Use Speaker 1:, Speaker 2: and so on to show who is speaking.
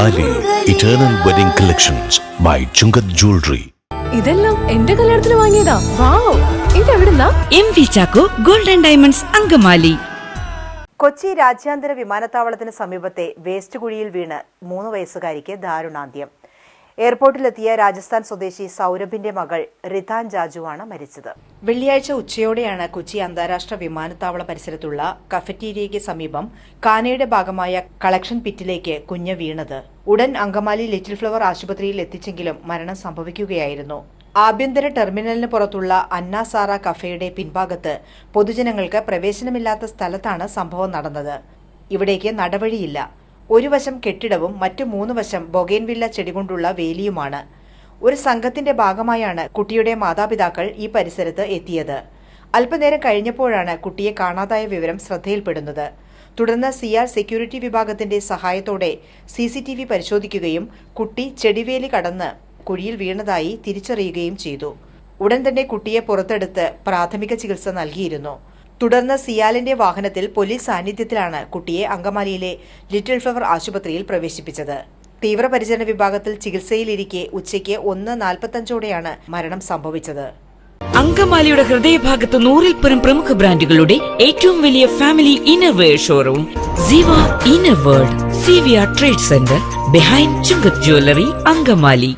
Speaker 1: Eternal wedding collections by Chungath jewellery
Speaker 2: ഇതെല്ലാം എന്റെ കല്യാണത്തിന് വാങ്ങിയതാ. Wow ഇതെവിടുന്നാ?
Speaker 3: M V Chacko golden diamonds Angamaly.
Speaker 4: Kochi രാജ്യാന്തര വിമാനത്താവളത്തിന് സമീപത്തെ വേസ്റ്റ് കുഴിയിൽ വീണ് മൂന്ന് വയസ്സുകാരിക്ക് ദാരുണാന്ത്യം. എയർപോർട്ടിലെത്തിയ രാജസ്ഥാൻ സ്വദേശി സൗരഭിന്റെ മകൾ റിതാൻ ജാജുവാണ് മരിച്ചത്. വെള്ളിയാഴ്ച ഉച്ചയോടെയാണ് കൊച്ചി അന്താരാഷ്ട്ര വിമാനത്താവള പരിസരത്തുള്ള കഫറ്റീരിയയ്ക്ക് സമീപം കാനയുടെ ഭാഗമായ കളക്ഷൻ പിറ്റിലേക്ക് കുഞ്ഞ് വീണത്. ഉടൻ അങ്കമാലി ലിറ്റിൽ ഫ്ലവർ ആശുപത്രിയിൽ എത്തിച്ചെങ്കിലും മരണം സംഭവിക്കുകയായിരുന്നു. ആഭ്യന്തര ടെർമിനലിന് പുറത്തുള്ള അന്നാസാറ കഫയുടെ പിൻഭാഗത്ത് പൊതുജനങ്ങൾക്ക് പ്രവേശനമില്ലാത്ത സ്ഥലത്താണ് സംഭവം നടന്നത്. ഇവിടേക്ക് നടവഴിയില്ല. ഒരു വശം കെട്ടിടവും മറ്റു മൂന്ന് വശം ബൊഗേൻവില്ല ചെടികൊണ്ടുള്ള വേലിയുമാണ്. ഒരു സംഘത്തിന്റെ ഭാഗമായാണ് കുട്ടിയുടെ മാതാപിതാക്കൾ ഈ പരിസരത്ത് എത്തിയത്. അല്പനേരം കഴിഞ്ഞപ്പോഴാണ് കുട്ടിയെ കാണാതായ വിവരം ശ്രദ്ധയിൽപ്പെടുന്നത്. തുടർന്ന് സിആർ സെക്യൂരിറ്റി വിഭാഗത്തിന്റെ സഹായത്തോടെ സി പരിശോധിക്കുകയും കുട്ടി ചെടിവേലി കടന്ന് കുഴിയിൽ വീണതായി തിരിച്ചറിയുകയും ചെയ്തു. ഉടൻ തന്നെ കുട്ടിയെ പുറത്തെടുത്ത് പ്രാഥമിക ചികിത്സ നൽകിയിരുന്നു. തുടർന്ന് സിയാലിന്റെ വാഹനത്തിൽ പോലീസ് സാന്നിധ്യത്തിലാണ് കുട്ടിയെ അങ്കമാലിയിലെ ലിറ്റിൽ ഫ്ലവർ ആശുപത്രിയിൽ പ്രവേശിപ്പിച്ചത്. തീവ്രപരിചരണ വിഭാഗത്തിൽ ചികിത്സയിലിരിക്കെ ഉച്ചയ്ക്ക് ഒന്ന് നാൽപ്പത്തഞ്ചോടെയാണ് മരണം സംഭവിച്ചത്.
Speaker 3: അങ്കമാലിയുടെ ഹൃദയഭാഗത്ത് നൂറിൽ പരം പ്രമുഖ ബ്രാൻഡുകളുടെ ഏറ്റവും വലിയ family innerwear showroom Ziva inner world C V R trade centre behind Chungath jewellery Angamaly.